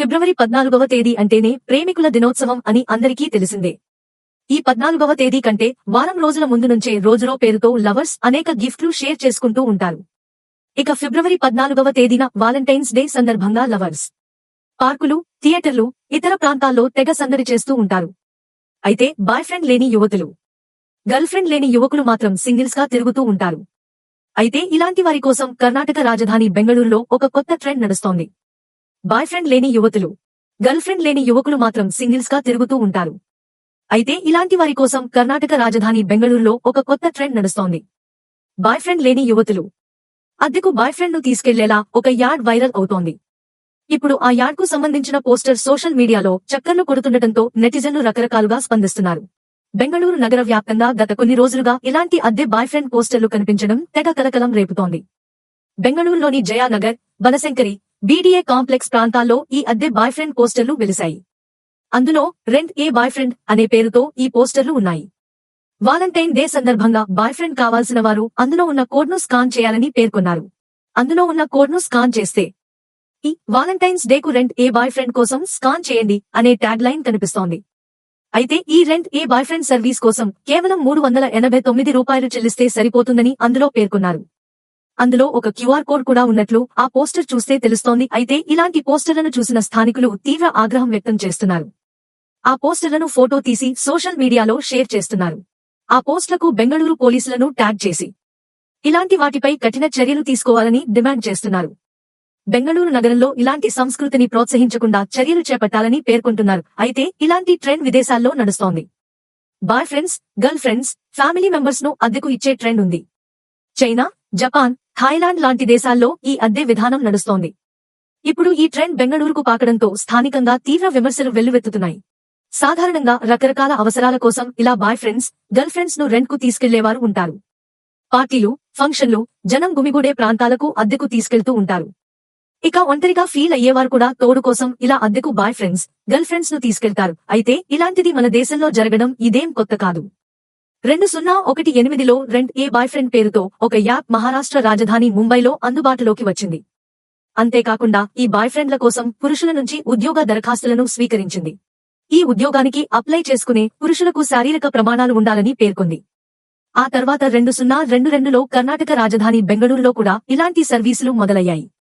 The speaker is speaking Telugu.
ఫిబ్రవరి పద్నాలుగవ తేదీ అంటేనే ప్రేమికుల దినోత్సవం అని అందరికీ తెలిసిందే. ఈ పద్నాలుగవ తేదీ కంటే వారం రోజుల ముందు నుంచే రోజురో పేరుతో లవర్స్ అనేక గిఫ్ట్లు షేర్ చేసుకుంటూ ఉంటారు. ఇక ఫిబ్రవరి పద్నాలుగవ తేదీన వాలంటైన్స్ డే సందర్భంగా లవర్స్ పార్కులు థియేటర్లు ఇతర ప్రాంతాల్లో తెగ సందడి చేస్తూ ఉంటారు. అయితే బాయ్ ఫ్రెండ్ లేని యువతులు గర్ల్ ఫ్రెండ్ లేని యువకులు మాత్రం సింగిల్స్గా తిరుగుతూ ఉంటారు. అయితే ఇలాంటి వారి కోసం కర్ణాటక రాజధాని బెంగళూరులో ఒక కొత్త ట్రెండ్ నడుస్తోంది. బాయ్ ఫ్రెండ్ లేని యువతులు. గర్ల్ ఫ్రెండ్ లేని యువకులు మాత్రం సింగిల్స్గా తిరుగుతూ ఉంటారు. అయితే ఇలాంటి వారి కోసం కర్ణాటక రాజధాని బెంగళూరులో ఒక కొత్త ట్రెండ్ నడుస్తోంది. బాయ్ ఫ్రెండ్ లేని యువతులు. అద్దెకు బాయ్ ఫ్రెండ్ను తీసుకెళ్ళేలా ఒక యాడ్ వైరల్ అవుతోంది. ఇప్పుడు ఆ యాడ్కు సంబంధించిన పోస్టర్ సోషల్ మీడియాలో చక్కర్లు కొడుతుండటంతో నెటిజన్లు రకరకాలుగా స్పందిస్తున్నారు. బెంగళూరు నగర వ్యాప్తంగా గత కొన్ని రోజులుగా ఇలాంటి అద్దె బాయ్ ఫ్రెండ్ పోస్టర్లు కనిపించడం తెగ కలకలం రేపుతోంది. బెంగళూరులోని జయానగర్ బనశంకరి బీడీఏ కాంప్లెక్స్ ప్రాంతాల్లో ఈ అద్దె బాయ్ ఫ్రెండ్ పోస్టర్లు వెలిశాయి. అందులో రెంట్ ఏ బాయ్ ఫ్రెండ్ అనే పేరుతో ఈ పోస్టర్లు ఉన్నాయి. వాలంటైన్ డే సందర్భంగా బాయ్ ఫ్రెండ్ కావాల్సిన వారు అందులో ఉన్న కోడ్ను స్కాన్ చేయాలని పేర్కొన్నారు. అందులో ఉన్న కోడ్ను స్కాన్ చేస్తే ఈ వాలంటైన్స్ డే కు రెంట్ ఏ బాయ్ ఫ్రెండ్ కోసం స్కాన్ చేయండి అనే ట్యాగ్ లైన్ కనిపిస్తోంది. అయితే ఈ rent a boyfriend service కోసం కేవలం మూడు వందల ఎనభై తొమ్మిది రూపాయలు చెల్లిస్తే సరిపోతుందని అందులో పేర్కొన్నారు. అందులో ఒక క్యూఆర్ కోడ్ కూడా ఉన్నట్లు ఆ పోస్టర్ చూస్తే తెలుస్తోంది. అయితే ఇలాంటి పోస్టర్లను చూసిన స్థానికులు తీవ్ర ఆగ్రహం వ్యక్తం చేస్తున్నారు. ఆ పోస్టర్లను ఫోటో తీసి సోషల్ మీడియాలో షేర్ చేస్తున్నారు. ఆ పోస్టులకు బెంగళూరు పోలీసులను ట్యాగ్ చేసి ఇలాంటి వాటిపై కఠిన చర్యలు తీసుకోవాలని డిమాండ్ చేస్తున్నారు. బెంగళూరు నగరంలో ఇలాంటి సంస్కృతిని ప్రోత్సహించకుండా చర్యలు చేపట్టాలని పేర్కొంటున్నారు. అయితే ఇలాంటి ట్రెండ్ విదేశాల్లో నడుస్తోంది. Bye friends girlfriends family మెంబర్స్ను అద్దెకు ఇచ్చే ట్రెండ్ ఉంది. చైనా జపాన్ థాయిలాండ్ లాంటి దేశాల్లో ఈ అద్దె విధానం నడుస్తోంది. ఇప్పుడు ఈ ట్రెండ్ బెంగళూరుకు పాకడంతో స్థానికంగా తీవ్ర విమర్శలు వెల్లువెత్తుతున్నాయి. సాధారణంగా రకరకాల అవసరాల కోసం ఇలా బాయ్ ఫ్రెండ్స్ గర్ల్ ఫ్రెండ్స్ను రెంట్కు తీసుకెళ్ళేవారు ఉంటారు. పార్టీలు ఫంక్షన్లు జనం గుమిగూడే ప్రాంతాలకు అద్దెకు తీసుకెళ్తూ ఉంటారు. ఇక ఒంటరిగా ఫీల్ అయ్యేవారు కూడా తోడు కోసం ఇలా అద్దెకు బాయ్ ఫ్రెండ్స్ గర్ల్ ఫ్రెండ్స్ను తీసుకెళ్తారు. అయితే ఇలాంటిది మన దేశంలో జరగడం ఇదేం కొత్త కాదు. రెండు సున్నా ఒకటి ఎనిమిదిలో రెంట్ ఏ బాయ్ ఫ్రెండ్ పేరుతో ఒక యాప్ మహారాష్ట్ర రాజధాని ముంబైలో అందుబాటులోకి వచ్చింది. అంతేకాకుండా ఈ బాయ్ ఫ్రెండ్ల కోసం పురుషుల నుంచి ఉద్యోగ దరఖాస్తులను స్వీకరించింది. ఈ ఉద్యోగానికి అప్లై చేసుకునే పురుషులకు శారీరక ప్రమాణాలు ఉండాలని పేర్కొంది. ఆ తర్వాత రెండు సున్నా రెండు రెండులో కర్ణాటక రాజధాని బెంగళూరులో కూడా ఇలాంటి సర్వీసులు మొదలయ్యాయి.